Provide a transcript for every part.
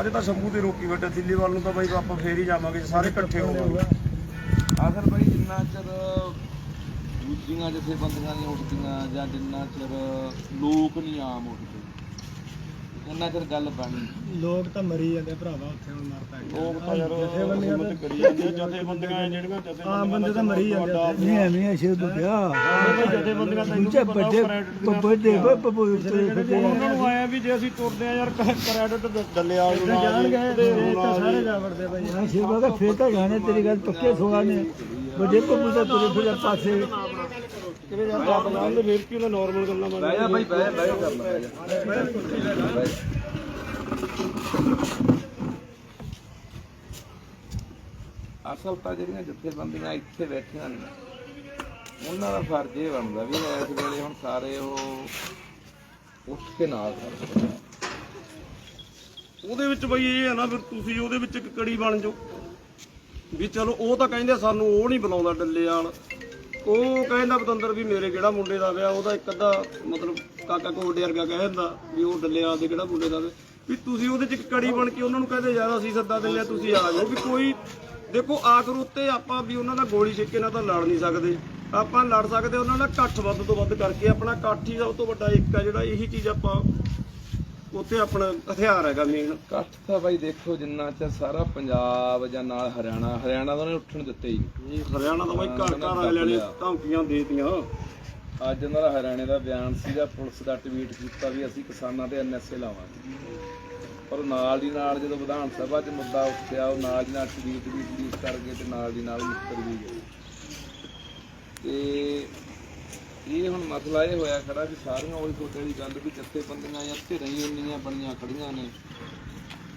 ਅਜੇ ਤਾਂ ਸ਼ੰਭੂ ਤੇ ਰੋਕੀ ਬੈਠੇ, ਦਿੱਲੀ ਵੱਲ ਨੂੰ ਤਾਂ ਬਾਈ ਆਪਾਂ ਫੇਰ ਹੀ ਜਾਵਾਂਗੇ, ਸਾਰੇ ਇਕੱਠੇ ਹੋਵਾਂਗੇ ਆਖਰ ਬਾਈ ਜਿੰਨਾ ਚਿਰ ਦੂਜੀਆਂ ਜਥੇਬੰਦੀਆਂ ਨਹੀਂ ਉੱਠਦੀਆਂ ਜਾਂ ਜਿੰਨਾ ਚਿਰ ਲੋਕ ਨਹੀਂ ਆਮ ਉੱਠਦੇ ਉਹਨਾਂ ਚਿਰ ਗੱਲ ਬਣੀ ਲੋਕ ਤਾਂ ਮਰੀ ਜਾਂਦੇ ਭਰਾਵਾ ਉੱਥੇ ਹੁਣ ਮਰ ਪੈ ਲੋਕ ਤਾਂ ਯਾਰ ਜਥੇਬੰਦੀਆਂ ਹਿੰਮਤ ਕਰੀ ਜਾਂਦੇ ਆ, ਜਥੇਬੰਦੀਆਂ ਜਿਹੜੀਆਂ ਜਥੇਬੰਦੀਆਂ ਆਮ ਬੰਦੇ ਤਾਂ ਮਰੀ ਜਾਂਦੇ। ਨਹੀਂ ਐਵੇਂ ਅਸ਼ੇ ਤੋਂ ਪਿਆ ਜਥੇਬੰਦੀਆਂ ਤੈਨੂੰ ਪਤਾ ਵੱਡੇ ਵੱਡੇ ਬੱਬੂ ਉੱਤੇ ਉਹਨਾਂ ਨੂੰ ਆਇਆ ਵੀ ਜੇ ਅਸੀਂ ਤੁਰਦੇ ਆ ਯਾਰ ਕ੍ਰੈਡਿਟ ਡੱਲੇ ਵਾਲ ਨੂੰ ਨਾਲ ਸਾਰੇ ਜਾ ਵੜਦੇ ਭਾਈ ਹਾਂ ਸ਼ਿਵਾ ਦਾ ਫੇਰ ਤਾਂ ਜਾਣੇ ਤੇਰੀ ਗੱਲ ਪੱਕੇ ਸੋਆ ਨੇ। ਵੱਡੇ ਬੱਬੂ ਦਾ ਤੁਰੇ ਫਿਰੇ ਪਾਸੇ। ਕਿਵੇਂ ਯਾਰ ਬਾਪ ਨਾਲ ਦੇ ਫੇਰ ਕੀ ਉਹਨਾਂ ਨਾਰਮਲ ਗੱਲਾਂ ਮੰਨ ਬਹਿ ਜਾ ਭਾਈ ਬਹਿ ਬਹਿ ਜਾ ਕਰ ਲੈ ਬਹਿ ਜਾ। ਅਸਲ ਤਾਂ ਜਿਹੜੀਆਂ ਜਥੇਬੰਦੀਆਂ ਇੱਥੇ ਬੈਠੀਆਂ ਨੇ ਉਹਨਾਂ ਦਾ ਫਰਜ਼ ਇਹ ਬਣਦਾ ਵੀ ਇਸ ਵੇਲੇ ਹੁਣ ਸਾਰੇ ਉਹ ਉੱਠ ਕੇ ਨਾਲ ਆ। ਉਹਦੇ ਵਿੱਚ ਬਈ ਇਹ ਹੈ ਨਾ ਫਿਰ ਤੁਸੀਂ ਉਹਦੇ ਵਿੱਚ ਇੱਕ ਕੜੀ ਬਣ ਜਾਓ ਵੀ ਚਲੋ ਉਹ ਤਾਂ ਕਹਿੰਦੇ ਸਾਨੂੰ ਉਹ ਨਹੀਂ ਬੁਲਾਉਂਦਾ ਡੱਲੇ ਵਾਲ ਉਹ ਕਹਿੰਦਾ ਪਤੰਦਰ ਵੀ ਮੇਰੇ ਕਿਹੜਾ ਮੁੰਡੇ ਦਾ ਵਿਆਹ, ਉਹਦਾ ਇੱਕ ਅੱਧਾ ਮਤਲਬ ਕਾਕਾ ਕੋਡੇ ਵਰਗਾ ਕਹਿ ਦਿੰਦਾ ਵੀ ਉਹ ਡੱਲੇ ਦੇ ਕਿਹੜਾ ਮੁੰਡੇ ਦਾ ਵਿਆਹ। ਵੀ ਤੁਸੀਂ ਉਹਦੇ ਚ ਇੱਕ ਕੜੀ ਬਣ ਕੇ ਉਹਨਾਂ ਨੂੰ ਕਹਿੰਦੇ ਯਾਰ ਅਸੀਂ ਸੱਦਾ ਦਿੰਦੇ ਹਾਂ ਤੁਸੀਂ ਆ ਜਾਓ। ਵੀ ਕੋਈ ਦੇਖੋ, ਆਖਰ ਉੱਤੇ ਆਪਾਂ ਵੀ ਉਹਨਾਂ ਦਾ ਗੋਲੀ ਛੇਕੇ ਨਾਲ ਤਾਂ ਲੜ ਨਹੀਂ ਸਕਦੇ। ਆਪਾਂ ਲੜ ਸਕਦੇ, ਉਹਨਾਂ ਦਾ ਇਕੱਠ ਵੱਧ ਤੋਂ ਵੱਧ ਕਰਕੇ, ਆਪਣਾ ਇਕੱਠ ਹੀ ਸਭ ਤੋਂ ਵੱਡਾ ਇੱਕ ਆ ਜਿਹੜਾ ਇਹੀ ਚੀਜ਼ ਆਪਾਂ ਉੱਥੇ ਆਪਣਾ ਹਥਿਆਰ ਹੈਗਾ ਮੇਨ ਇਕੱਠ ਤਾਂ ਬਾਈ ਦੇਖੋ ਜਿੰਨਾ ਚਿਰ ਸਾਰਾ ਪੰਜਾਬ ਜਾਂ ਨਾਲ ਹਰਿਆਣਾ ਹਰਿਆਣਾ ਤਾਂ ਉਹਨੇ ਉੱਠਣ ਦਿੱਤੇ ਹੀ। ਨਹੀਂ। ਹਰਿਆਣਾ ਦਾ ਬਾਈ ਘਰ ਘਰ ਅਗਲਿਆਂ ਨੇ ਧਮਕੀਆਂ ਦੇਤੀਆਂ। ਅੱਜ ਉਹਨਾਂ ਦਾ ਹਰਿਆਣੇ ਦਾ ਬਿਆਨ ਸੀਗਾ ਪੁਲਿਸ ਦਾ ਟਵੀਟ ਕੀਤਾ ਵੀ ਅਸੀਂ ਕਿਸਾਨਾਂ ਤੇ ਐਨਐਸਏ ਲਾਵਾਂਗੇ। ਪਰ ਨਾਲ ਦੀ ਨਾਲ ਜਦੋਂ ਵਿਧਾਨ ਸਭਾ 'ਚ ਮੁੱਦਾ ਉੱਠਿਆ ਉਹ ਨਾਲ ਦੀ ਨਾਲ ਟਵੀਟ ਵੀ ਰਿਲੀਜ਼ ਕਰ ਗਏ ਤੇ ਨਾਲ ਦੀ ਨਾਲ ਮੁੱਕਰ ਵੀ ਗਏ। ਤੇ ਇਹ ਹੁਣ ਮਸਲਾ ਇਹ ਹੋਇਆ ਖੜਾ ਵੀ ਸਾਰੀਆਂ ਉਹੀ ਤੁਹਾਡੇ ਵਾਲੀ ਗੱਲ ਵੀ ਜਥੇਬੰਦੀਆਂ ਜਾਂ ਧਿਰਾਂ ਹੀ ਇੰਨੀਆਂ ਬਣੀਆਂ ਖੜੀਆਂ ਨੇ।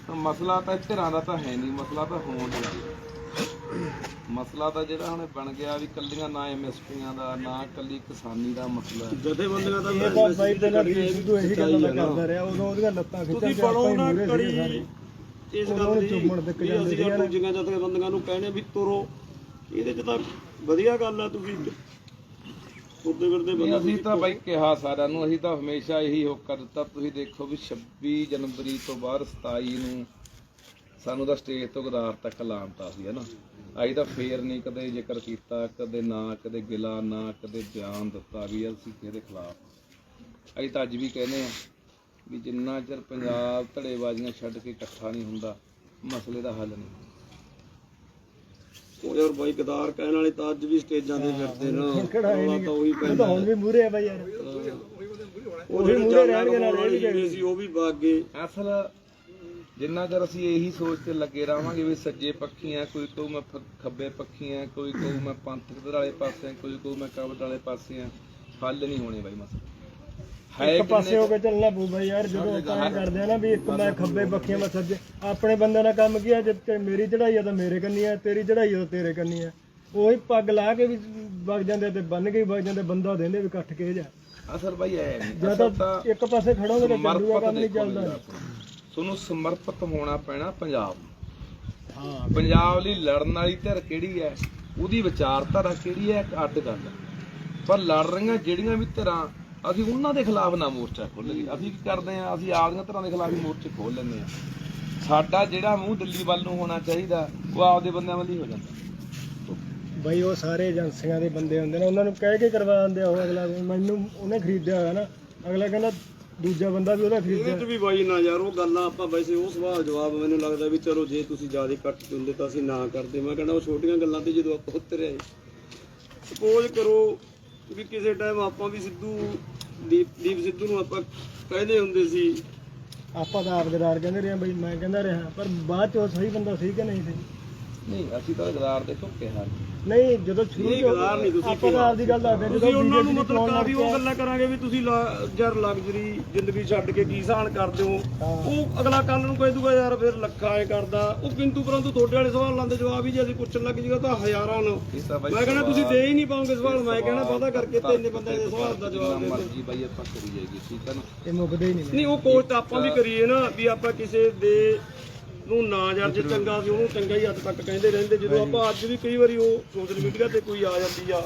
ਤਾਂ ਮਸਲਾ ਤਾਂ ਧਿਰਾਂ ਦਾ ਤਾਂ ਹੈ ਨਹੀਂ ਮਸਲਾ ਤਾਂ ਹੋਣ ਦਾ ਮਸਲਾ ਤਾਂ ਜਿਹੜਾ ਹੁਣ ਬਣ ਗਿਆ ਵੀ ਕੱਲੀਆਂ ਨਾ ਐਮਐਸਪੀਆਂ ਦਾ ਨਾ ਕੱਲੀ ਕਿਸਾਨੀ ਦਾ ਮਸਲਾ। ਜਥੇਬੰਦੀਆਂ ਦਾ ਇਹ ਤਾਂ ਬਾਈ ਪਹਿਲਾਂ ਸਿੱਧੂ ਇਹੀ ਗੱਲਾਂ ਦਾ ਕਰਦਾ ਰਿਹਾ ਉਦੋਂ ਉਹਦੀਆਂ ਲੱਤਾਂ ਖਿੱਚਣ ਤੁਸੀਂ ਹੀ ਨਾ ਕੜੀ। ਇਸ ਗੱਲ ਦੀ ਚੁੰਮਣ ਵੀ ਜਾਂਦੇ ਨਾ। ਦੂਜੀਆਂ ਜਥੇਬੰਦੀਆਂ ਨੂੰ ਕਹਿੰਦੇ ਵੀ ਤੁਰੋ। ਇਹਦੇ ਚ ਤਾਂ ਵਧੀਆ ਗੱਲ ਆ ਤੁਸੀਂ। ਤੁਰਦੇ ਫਿਰਦੇ ਬੰਦਾ ਅਸੀਂ ਤਾਂ ਬਾਈ ਕਿਹਾ ਸਾਰਿਆਂ ਨੂੰ ਅਸੀਂ ਤਾਂ ਹਮੇਸ਼ਾ ਇਹੀ ਹੋਕਾ ਦਿੱਤਾ ਤੁਸੀਂ ਦੇਖੋ ਵੀ 26 ਜਨਵਰੀ ਤੋਂ ਬਾਅਦ 27 ਨੂੰ ਸਾਨੂੰ ਤਾਂ ਸਟੇਜ ਤੋਂ ਗਦਾਰ ਤੱਕ ਲਾਂਤਾ ਸੀ ਹਨਾ। ਅਸੀਂ ਤਾਂ ਫੇਰ ਨਹੀਂ ਕਦੇ ਜ਼ਿਕਰ ਕੀਤਾ ਕਦੇ ਨਾ ਕਦੇ ਗਿਲਾ ਨਾ ਕਦੇ ਬਿਆਨ ਦਿੱਤਾ ਵੀ ਅਸੀਂ ਕਿਹਦੇ ਖਿਲਾਫ। ਅਸੀਂ ਤਾਂ ਅੱਜ ਵੀ ਕਹਿੰਦੇ ਆ ਵੀ ਜਿੰਨਾ ਚਿਰ ਪੰਜਾਬ ਧੜੇਬਾਜ਼ੀਆਂ ਛੱਡ ਕੇ ਇਕੱਠਾ ਨਹੀਂ ਹੁੰਦਾ ਮਸਲੇ ਦਾ ਹੱਲ ਨਹੀਂ। ਉਹ ਯਾਰ ਬਾਈ ਗਦਾਰ ਕਹਿਣ ਵਾਲੇ ਤਾਂ ਅੱਜ ਵੀ ਸਟੇਜਾਂ ਤੇ ਫਿਰਦੇ ਨਾ। ਰੌਲਾ ਤਾਂ ਉਹੀ ਪੈਂਦਾ ਹੁਣ ਵੀ ਮੂਹਰੇ ਆ ਬਾਈ ਯਾਰ। ਉਹ ਜਿਹੜੇ ਮੂਹਰੇ ਜਾਨਵਰ ਰਹਿਣਗੇ ਨਾਲ ਵੀ ਜਿਹੜੇ। ਸੀ ਉਹ ਵੀ ਵਗ ਗਏ ਅਸਲ ਜਿੰਨਾ ਚਿਰ ਅਸੀਂ ਇਹੀ ਸੋਚ ਤੇ ਲੱਗੇ ਰਹਾਂਗੇ ਵੀ ਸੱਜੇ ਪੱਖੀ ਆ ਕੋਈ ਕਹੂ ਮੈਂ ਖੱਬੇ ਪੱਖੀ ਆ ਕੋਈ ਕਹੂ ਮੈਂ ਪੰਥਕ ਵਾਲੇ ਪਾਸੇ ਆ ਕੋਈ ਕਹੂ ਮੈਂ ਕਬਰ ਵਾਲੇ ਪਾਸੇ ਆ ਹੱਲ ਨਹੀਂ ਹੋਣੇ ਬਾਈ ਮਸਲੇ। ਇੱਕ ਪਾਸੇ ਹੋ ਕੇ ਚੱਲਣਾ ਪਊ ਬਾਈ ਯਾਰ ਜਦੋਂ ਆਪਾਂ ਇਹ ਕਰਦੇ ਆ ਨਾ ਵੀ ਇੱਕ ਮੈਂ ਖੱਬੇ ਬੱਖੀਆਂ ਮੈਂ ਸੱਜੇ। ਆਪਣੇ ਬੰਦੇ ਨਾਲ ਕੰਮ ਕੀ ਆ ਜੇ ਤੇ ਮੇਰੀ ਚੜਾਈ ਆ ਤਾਂ ਮੇਰੇ ਕੰਨੀ ਆ ਤੇਰੀ ਚੜਾਈ ਆ ਤਾਂ ਤੇਰੇ ਕੰਨੀ ਆ। ਉਹੀ ਪੱਗ ਲਾ ਕੇ ਵੀ ਵਗ ਜਾਂਦੇ ਤੇ ਬੰਨ ਕੇ ਵੀ ਵਗ ਜਾਂਦੇ ਬੰਦਾ ਦੇਂਦੇ ਵੀ ਇਕੱਠ ਕੇ ਜਾ। ਅਸਲ ਬਾਈ ਐ ਨਹੀਂ ਜਾਂ ਅਸਲ ਤਾਂ ਤਾਂ ਇੱਕ ਪਾਸੇ ਖੜੋਗੇ ਤਾਂ ਚੱਲੂਗਾ ਕੰਮ ਨਹੀਂ ਚੱਲਦਾ। ਤੁਹਾਨੂੰ ਸਮਰਪਿਤ ਹੋਣਾ ਪੈਣਾ ਪੰਜਾਬ। ਹਾਂ। ਪੰਜਾਬ ਲਈ ਲੜਨ ਵਾਲੀ ਧਿਰ ਕਿਹੜੀ ਹੈ ਉਹਦੀ ਵਿਚਾਰਧਾਰਾ ਕਿਹੜੀ ਹੈ ਅੱਡ ਗੱਲ ਪਰ ਲੜ ਰਹੀਆਂ ਜਿਹੜੀਆਂ ਵੀ ਧਿਰਾਂ ਅਸੀਂ ਉਹਨਾਂ ਦੇ ਖਿਲਾਫ ਨਾ ਮੋਰਚਾ ਖੋਲ੍ਹੀਏ। ਅਸੀਂ ਕੀ ਕਰਦੇ ਆ ਅਸੀਂ ਆਪਦੀਆਂ ਧਿਰਾਂ ਦੇ ਖਿਲਾਫ ਹੀ ਮੋਰਚੇ ਖੋਲ ਲੈਂਦੇ ਆ ਸਾਡਾ ਜਿਹੜਾ ਮੂੰਹ ਦਿੱਲੀ ਵੱਲ ਨੂੰ ਹੋਣਾ ਚਾਹੀਦਾ ਉਹ ਆਪਦੇ ਬੰਦਿਆਂ ਵੱਲ ਹੀ ਹੋ ਜਾਂਦਾ। ਬਾਈ ਉਹ ਸਾਰੇ ਏਜੰਸੀਆਂ ਦੇ ਬੰਦੇ ਹੁੰਦੇ ਨੇ ਉਹਨਾਂ ਨੂੰ ਕਹਿ ਕੇ ਕਰਵਾ ਦਿੰਦੇ ਆ ਉਹ ਅਗਲਾ ਮੈਨੂੰ ਉਹਨੇ ਖਰੀਦਿਆ ਹੋਇਆ ਨਾ ਅਗਲਾ ਕਹਿੰਦਾ ਦੂਜਾ ਬੰਦਾ ਵੀ ਉਹਦਾ ਖਰੀਦਿਆ। ਇਹਦੇ ਚ ਵੀ ਬਾਈ ਨਾ ਯਾਰ ਉਹ ਗੱਲਾਂ ਆਪਾਂ ਵੈਸੇ ਉਹ ਸਵਾਲ ਜਵਾਬ ਮੈਨੂੰ ਲੱਗਦਾ ਵੀ ਚਲੋ ਜੇ ਤੁਸੀਂ ਜ਼ਿਆਦਾ ਕੱਟ ਚੁੰਦੇ ਤਾਂ ਅਸੀਂ ਨਾ ਕਰਦੇ। ਮੈਂ ਕਹਿੰਦਾ ਉਹ ਛੋਟੀਆਂ ਗੱਲਾਂ ਤੇ ਜਦੋਂ ਆਪਾਂ ਉਤਰੇ ਆਏ ਸਪੋਜ਼ ਕਰੋ ਵੀ ਕਿਸੇ ਟਾਈਮ ਆਪਾਂ ਵੀ ਸਿੱਧੂ ਦੀਪ ਦੀਪ ਸਿੱਧੂ ਨੂੰ ਆਪਾਂ ਕਹਿੰਦੇ ਹੁੰਦੇ ਸੀ ਆਪਾਂ ਤਾਂ ਆਪ ਗਦਾਰ ਕਹਿੰਦੇ ਰਹੇ ਬਈ ਮੈਂ ਕਹਿੰਦਾ ਰਿਹਾ ਪਰ ਬਾਅਦ ਚ ਉਹ ਸਹੀ ਬੰਦਾ ਸੀ ਕਿ ਨਹੀਂ ਸੀ ਨਹੀਂ ਅਸੀਂ ਤਾਂ ਗਦਾਰ ਦੇਖੋ ਕਿਹਾ। ਨਹੀਂ ਜਦੋਂ ਸ਼ੁਰੂ ਨਹੀਂ, ਗਦਾਰ ਨਹੀਂ ਤੁਸੀਂ ਆਪਾਂ ਤਾਂ ਆਪਦੀ ਗੱਲ ਦੱਸਦੇ ਤੁਸੀਂ ਜਦੋਂ ਉਹਨਾਂ ਨੂੰ BJP ਮਤਲਬ ਕਾਫੀ ਉਹ ਗੱਲਾਂ ਕਰਾਂਗੇ ਵੀ ਤੁਸੀਂ ਲਾ- ਯਾਰ ਲਗਜ਼ਰੀ ਜ਼ਿੰਦਗੀ ਛੱਡ ਕੇ ਕੀ ਸਾਨ ਕਰਦੇ ਹੋ? ਹਾਂ। ਉਹ ਅਗਲਾ ਕੱਲ ਨੂੰ ਕਹਿ ਦੂਗਾ ਯਾਰ ਫਿਰ ਲੱਖਾਂ ਐ ਕਰਦਾ। ਉਹ ਕਿੰਤੂ ਪਰੰਤੂ ਤੁਹਾਡੇ ਵਾਲੇ ਸਵਾਲਾਂ ਦੇ ਜਵਾਬ ਹੀ ਜੇ ਅਸੀਂ ਪੁੱਛਣ ਲੱਗ ਜੀਗਾ ਤਾਂ ਹਜ਼ਾਰਾਂ ਨੂੰ। ਇਹ ਤਾਂ ਬਾਈ ਮੈਂ ਕਹਿੰਦਾ ਤੁਸੀਂ ਸਵਾਲ- ਦੇ ਹੀ ਨਹੀਂ ਪਾਉਂਗੇ ਸਵਾਲ ਮੈਂ ਕਹਿੰਦਾ ਪਤਾ ਕਰਕੇ ਤੇ ਇੰਨੇ ਬੰਦੇ ਦੇ ਸਵਾਲ ਦਾ ਜਵਾਬ ਦੇ ਦਿਓ। ਮਰਜ਼ੀ ਬਾਈ ਆਪਾਂ ਕਰੀ ਜਾਈਏ ਠੀਕ ਹੈ ਨਾ? ਇਹ ਮੁੱਕਦੇ ਹੀ ਨਹੀਂ। ਨਹੀਂ ਉਹ ਕੋਚ ਤਾਂ ਆਪਾਂ ਵੀ ਕਰੀਏ ਨਾ ਵੀ ਆਪਾਂ ਕਿਸੇ ਦੇ ਨੂੰ ਨਾ ਯਾਰ ਜੇ ਚੰਗਾ ਸੀ ਉਹਨੂੰ ਚੰਗਾ ਹੀ ਅੱਜ ਤੱਕ ਕਹਿੰਦੇ ਰਹਿੰਦੇ। ਜਦੋਂ ਆਪਾਂ ਅੱਜ ਵੀ ਕਈ ਵਾਰੀ ਉਹ ਸੋਸ਼ਲ ਮੀਡੀਆ ਤੇ ਕੋਈ ਆ ਜਾਂਦੀ ਆ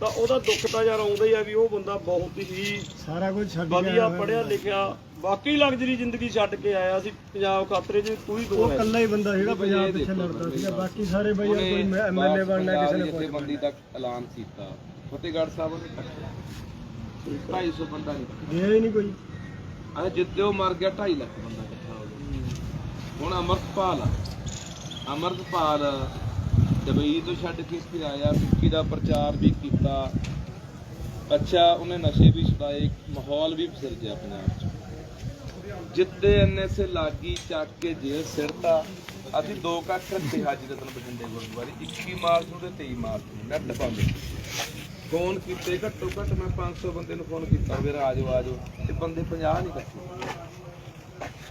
ਤਾਂ ਉਹਦਾ ਦੁੱਖ ਤਾਂ ਯਾਰ ਆਉਂਦਾ ਹੀ ਆ ਵੀ ਉਹ ਬੰਦਾ ਬਹੁਤ ਹੀ ਸਾਰਾ ਕੁਝ ਛੱਡ ਕੇ ਵਧੀਆ ਪੜਿਆ ਲਿਖਿਆ ਬਾਕੀ ਲਗਜ਼ਰੀ ਜ਼ਿੰਦਗੀ ਛੱਡ ਕੇ ਆਇਆ ਸੀ ਪੰਜਾਬ ਖਾਤਰੇ ਚ ਤੂੰ ਹੀ ਦੋ ਉਹ ਇਕੱਲਾ ਹੀ ਬੰਦਾ ਜਿਹੜਾ ਪੰਜਾਬ ਪਿੱਛੇ ਲੜਦਾ ਸੀਗਾ। ਬਾਕੀ ਸਾਰੇ ਬਈ ਯਾਰ ਕੋਈ ਐਮਐਲਏ ਬਣਨਾ ਕਿਸੇ ਨੇ ਜਿੱਥੇ ਬੰਦੀ ਦਾ ਐਲਾਨ ਕੀਤਾ। ਫਤਿਹਗੜ੍ਹ ਸਾਹਿਬ ਨੇ 250 ਬੰਦਾ ਨਹੀਂ ਗਿਆ ਹੀ ਨਹੀਂ ਕੋਈ। ਅਰੇ ਜਿੱਦੇ ਉਹ ਮਰ ਗਿਆ 2.5 ਲੱਖ ਬੰਦਾ ਇਕੱਠਾ ਹੋ ਗਿਆ ਹੁਣ ਅਮਰਪਾਲ ਆ। ਦੁਬਈ ਤੋਂ ਛੱਡ ਕੇ ਇੱਥੇ ਆਇਆ, ਵਿੱਕੀ ਦਾ ਪ੍ਰਚਾਰ ਵੀ ਕੀਤਾ। ਅੱਛਾ, ਉਹਨੇ ਨਸ਼ੇ ਵੀ ਛੁਡਾਏ ਮਾਹੌਲ ਵੀ ਸਿਰਜਿਆ ਪੰਜਾਬ 'ਚ। ਜਿੱਦੇ ਐਨਐਸਏ ਲਾਗੀ ਚੱਕ ਕੇ ਜੇਲ੍ਹ ਸਿਰਤਾ ਅਸੀਂ ਦੋ ਕੱਖ ਰੱਖੇ ਹਾਜੀ ਰਤਨ ਬਠਿੰਡੇ ਗੁਰਦੁਆਰੇ 21 ਮਾਰਚ ਨੂੰ ਤੇ 23 ਮਾਰਚ ਨੂੰ। ਨੈਟ ਬੰਦ। ਫੋਨ ਕੀਤੇ, ਘੱਟੋ ਘੱਟ ਮੈਂ 500 ਬੰਦੇ ਨੂੰ ਫੋਨ ਕੀਤਾ, ਵੀ ਆਜੋ ਆਜੋ ਤੇ ਬੰਦੇ 50 ਨਹੀਂ ਕੱਟੇ।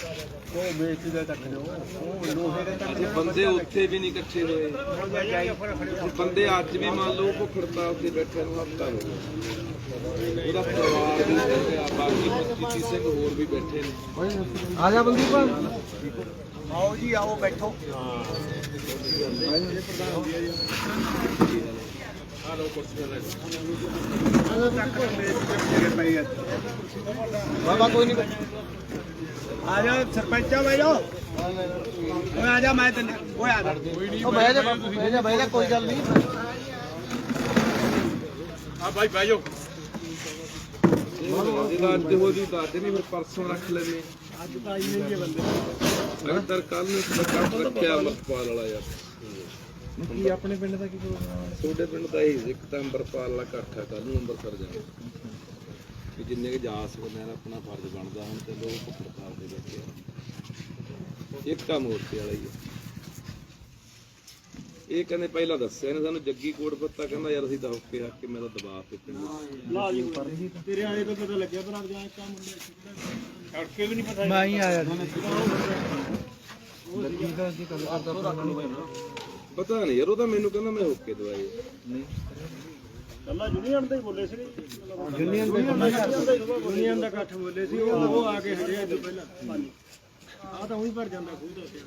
ਚੱਕ ਲਿਓ ਅਜੇ ਬੰਦੇ ਉੱਥੇ ਵੀ ਨਹੀਂ ਇਕੱਠੇ ਹੋਏ ਬੰਦੇ ਅੱਜ ਵੀ ਮੰਨ ਲਓ ਭੁੱਖ ਹੜਤਾਲ ਤੇ ਬੈਠੇ ਨੂੰ ਹਫਤਾ ਹੋ ਗਿਆ। ਉਹਦਾ ਪਰਿਵਾਰ ਵੀ ਬੈਠੇ ਆ ਬਾਕੀ ਜੀਤੀ ਸਿੰਘ ਹੋਰ ਵੀ ਬੈਠੇ ਨੇ। ਆ ਜਾ ਬਲਦੀਪ ਆਓ ਜੀ ਆਓ ਬੈਠੋ। ਬਾਬਾ ਕੋਈ ਨਹੀਂ ਆ ਜਾ ਸਰਪੰਚਾ ਬਹਿ ਜਾ ਓਏ ਆ ਜਾ ਮੈਂ ਤੈਨੂੰ ਓਏ ਆ ਜਾ। ਉਹ ਬਹਿ ਜਾ ਬਹਿ ਜਾ ਬਹਿ ਜਾ ਕੋਈ ਗੱਲ ਨਹੀਂ ਇਹਦਾ ਅੱਜ ਹੋ ਜੀ ਦੱਸ ਨਹੀਂ ਫਿਰ ਪਰਸੋਂ ਰੱਖ ਲੈਨੇ ਅੱਜ ਤਾਂ ਆਈ ਨਹੀਂ ਬੰਦੇ। ਅਗਰ ਕੱਲ ਨੂੰ ਰੱਖਿਆ ਅਮਰਪਾਲ ਵਾਲਾ ਯਾਰ। ਕੀ ਆਪਣੇ ਪਿੰਡ ਦਾ ਕੀ ਪ੍ਰੋਗਰਾਮ ਤੁਹਾਡੇ ਪਿੰਡ ਦਾ ਹੀ ਇੱਕ ਤਾਂ ਅੰਬਰਪਾਲ ਵਾਲਾ ਇਕੱਠ ਹੈ ਕੱਲ ਨੂੰ ਅੰਮ੍ਰਿਤਸਰ ਜਾਣਾ। ਕਿ ਜਿੰਨੇ ਕੁ ਜਾ ਸਕਦੇ ਆ ਆਪਣਾ ਫਰਜ਼ ਬਣਦਾ ਹੁਣ ਤੇ ਲੋਕ ਭੁੱਖ ਹੜਤਾਲ ਤੇ ਬੈਠੇ ਆ। ਇੱਕ ਕੰਮ ਮੋਰਚੇ ਵਾਲਾ ਹੀ ਹੈ ਇਹ ਕਹਿੰਦੇ ਪਹਿਲਾਂ ਦੱਸਿਆ ਨੇ ਸਾਨੂੰ ਜੱਗੀ ਕੋਟ ਪੱਤਾ ਕਹਿੰਦਾ ਯਾਰ ਅਸੀਂ ਤਾਂ ਹੁੱਕੇ ਹੱਕ ਕੇ ਮੈਂ ਤਾਂ ਦਬਾਅ ਤੇ ਪਿੰਡ ਲਾ ਜੀ ਤੇਰੇ ਆਏ ਤੋਂ ਪਤਾ ਲੱਗਿਆ ਪਰ ਆਪ ਜਾ ਕੰਮ ਹੁੰਦਾ ਅੜਕੇ ਵੀ ਨਹੀਂ ਪਤਾ ਮੈਂ ਹੀ ਆਇਆ ਪਤਾ ਨਹੀਂ ਯਾਰ ਉਹ ਤਾਂ ਮੈਨੂੰ ਕਹਿੰਦਾ ਮੈਂ ਹੁੱਕੇ ਦਵਾਏ ਨਹੀਂ ਕੱਲਾ ਯੂਨੀਅਨ ਦੇ ਹੀ ਬੋਲੇ ਸੀ। ਯੂਨੀਅਨ ਦੇ ਯੂਨੀਅਨ ਦਾ ਇਕੱਠ ਬੋਲੇ ਸੀ ਉਹ ਉਹ ਆ ਕੇ ਹਟਿਆ ਜੋ ਪਹਿਲਾਂ। ਆ ਤਾਂ ਉਹੀ ਭਰ ਜਾਂਦਾ ਖੂਹ ਦਾ ਉੱਤੇ।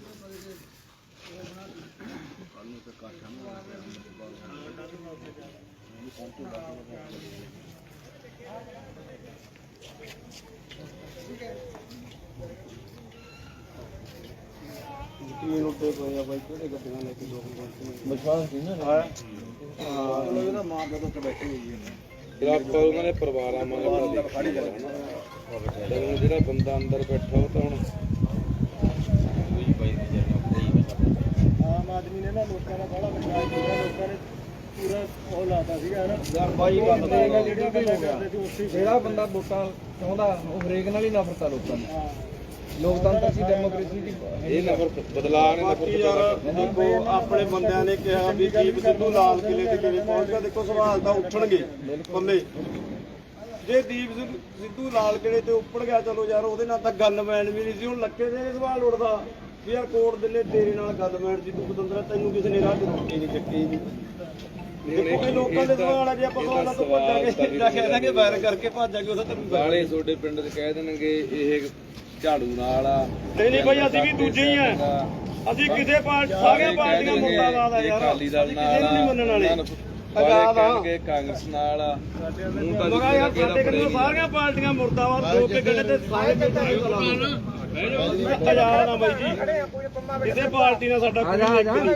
ਯਕੀਨ ਉੱਤੇ ਪਏ ਆ ਬਾਈ ਕਿਹੜੇ ਗੱਡੀਆਂ ਲੈ ਕੇ ਲੋਕ ਪਹੁੰਚੇ ਨੇ? ਵਿਸ਼ਵਾਸ ਸੀ ਨਾ ਹਾਂ। ਹਾਂ। ਇਹਦਾ ਮਾਂ ਪਿਓ ਤਾਂ ਬੈਠੇ ਹੋਈ ਹੈ ਫਿਰ ਆਪਾਂ ਉਹਨਾਂ ਦੇ ਪਰਿਵਾਰਾਂ ਮੰਗ ਆਪਾਂ ਖੜੀ ਜਾਣਾ। ਜਿਹੜਾ ਬੰਦਾ ਅੰਦਰ ਬੈਠਾ ਉਹ ਤਾਂ ਹੁਣ ਆਮ ਆਦਮੀ ਨੇ ਨਾ ਲੋਕਾਂ ਦਾ ਬੜਾ ਵਿਸ਼ਵਾਸ ਕੀਤਾ ਲੋਕਾਂ ਨੇ ਪੂਰਾ ਉਹ ਲਾਤਾ ਸੀਗਾ ਨਾ? ਯਾਰ ਬਾਈ ਗੱਲ ਤਾਂ ਜਿਹੜਾ ਜਿਹੜੀਆਂ ਗੱਲਾਂ ਕਰਦੇ ਸੀ ਉੱਥੇ ਹੀ ਜਿਹੜਾ ਬੰਦਾ ਵੋਟਾਂ ਚਾਹੁੰਦਾ ਉਹ ਹਰੇਕ ਨਾਲ ਹੀ ਨਫ਼ਰਤ ਆ ਲੋਕਾਂ ਹਾਂ। ਲੋਕਤੰਤਰ ਦੀ ਡੈਮੋਕ੍ਰੇਸੀ ਦੀ ਇਹ ਨਫ਼ਰਤ ਬਦਲਾਅ ਨੇ ਬਾਕੀ ਯਾਰ। ਦੇਖੋ ਆਪਣੇ ਬੰਦਿਆਂ ਨੇ ਕਿਹਾ ਵੀ ਦੀਪ ਸਿੱਧੂ ਲਾਲ ਕਿਲੇ ਤੇ ਕਿਵੇਂ ਪਹੁੰਚ ਗਿਆ ਦੇਖੋ ਸਵਾਲ ਤਾਂ ਉੱਠਣਗੇ ਪੱਲੇ ਜੇ ਦੀਪ ਸਿੱਧੂ- ਲਾਲ ਕਿਲੇ ਤੇ ਉੱਪੜ ਗਿਆ ਚਲੋ ਯਾਰ ਉਹਦੇ ਨਾਲ ਤਾਂ ਗਨਮੈਨ ਵੀ ਨਹੀਂ ਸੀ ਹੁਣ ਲੱਕੇ ਦੇ ਸਵਾਲ ਉੱਠਦਾ। ਵੀ ਯਾਰ ਕੋਟ ਦਿਲੇ ਤੇਰੇ ਨਾਲ ਗਨਮੈਨ ਸੀ ਤੂੰ ਬਦੰਦਰਾ ਤੈਨੂੰ ਕਿਸੇ ਨੇ ਰਾਹ ਤੇ ਰੋਟੀ ਨਹੀਂ ਚੱਕੀ ਨਹੀਂ ਦੇਖੋ ਲੋਕਾਂ ਦੇ ਸਵਾਲ ਆ ਜੇ ਆਪਾਂ ਸਵਾਲਾਂ ਤੋਂ ਭੱਜਾਂਗੇ ਤਾਂ ਕਹਿ ਦਾਂਗੇ ਵਾਇਰ ਕਰਕੇ ਭੱਜਾਂਗੇ ਉਹਦਾ ਤੈਨੂੰ ਵਾਲੇ ਤੁਹਾਡੇ ਪਿੰਡ 'ਚ ਕਹਿ ਦੇਣਗੇ ਇਹ ਝਾੜੂ ਨਾਲ ਆ। ਨਹੀਂ ਨਹੀਂ ਭਾਈ ਅਸੀਂ ਵੀ ਦੂਜੇ ਹੀ ਆ। ਅਸੀਂ ਕਿਸੇ ਪਾਰਟੀ ਸਾਰੀਆਂ ਪਾਰਟੀਆਂ ਮੁਰਦਾਬਾਦ ਆ ਯਾਰ। ਅਕਾਲੀ ਦਲ ਨਾਲ ਕਿਸੇ ਨੂੰ ਨਹੀਂ ਮੰਨਣ ਵਾਲੇ। ਅਗਾਦ ਕਹਿਣਗੇ ਕਾਂਗਰਸ ਨਾਲ ਆ। ਤਾਂ ਮਗਾ ਯਾਰ ਸਾਡੇ ਕੋਲ ਸਾਰੀਆਂ ਪਾਰਟੀਆਂ ਮੁਰਦਾਬਾਦ ਦੋ ਕੇ ਗੜੇ ਤੇ ਸਾਰੇ ਚਲਾਉਣਾ ਆਜ਼ਾਦ ਆ ਬਾਈ ਜੀ। ਕਿਸੇ ਪਾਰਟੀ ਨਾਲ ਸਾਡਾ ਕੋਈ ਲਿੰਕ ਨਹੀਂ।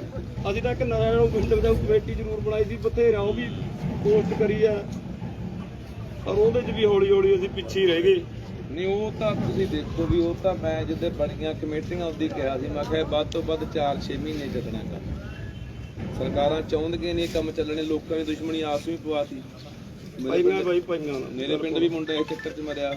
ਅਸੀਂ ਤਾਂ ਇੱਕ ਨਰਿਆਂ ਨੂੰ ਪਿੰਡ ਦਾ ਕਮੇਟੀ ਜ਼ਰੂਰ ਬਣਾਈ ਸੀ ਬਥੇਰਾ ਉਹ ਵੀ ਪੋਸਟ ਕਰੀ ਆ। ਪਰ ਉਹਦੇ 'ਚ ਵੀ ਹੌਲੀ ਹੌਲੀ ਅਸੀਂ ਪਿੱਛੇ ਹੀ ਰਹਿ ਗਏ। ਨਹੀਂ ਉਹ ਤਾਂ ਤੁਸੀਂ ਦੇਖੋ ਵੀ ਉਹ ਤਾਂ ਮੈਂ ਜਿੱਦੇ ਬੜੀਆਂ ਕਮੇਟੀਆਂ ਉਹਦੀ ਕਿਹਾ ਸੀ ਮੈਂ ਕਿਹਾ ਵੱਧ ਤੋਂ ਵੱਧ 4-6 ਮਹੀਨੇ ਚੱਲਣਾ ਕੰਮ। ਸਰਕਾਰਾਂ ਚਾਹੁੰਦੀਆਂ ਨਹੀਂ ਇਹ ਕੰਮ ਚੱਲਣੇ ਲੋਕਾਂ ਦੀ ਦੁਸ਼ਮਣੀ ਆਸ ਵੀ ਪਵਾਤੀ। ਬਾਈ ਮੈਂ ਬਾਈ ਪੰਜਾਂ ਮੇਰੇ ਪਿੰਡ ਵੀ ਮੁੰਡਾ ਇਸ ਚੱਕਰ 'ਚ ਮਰਿਆ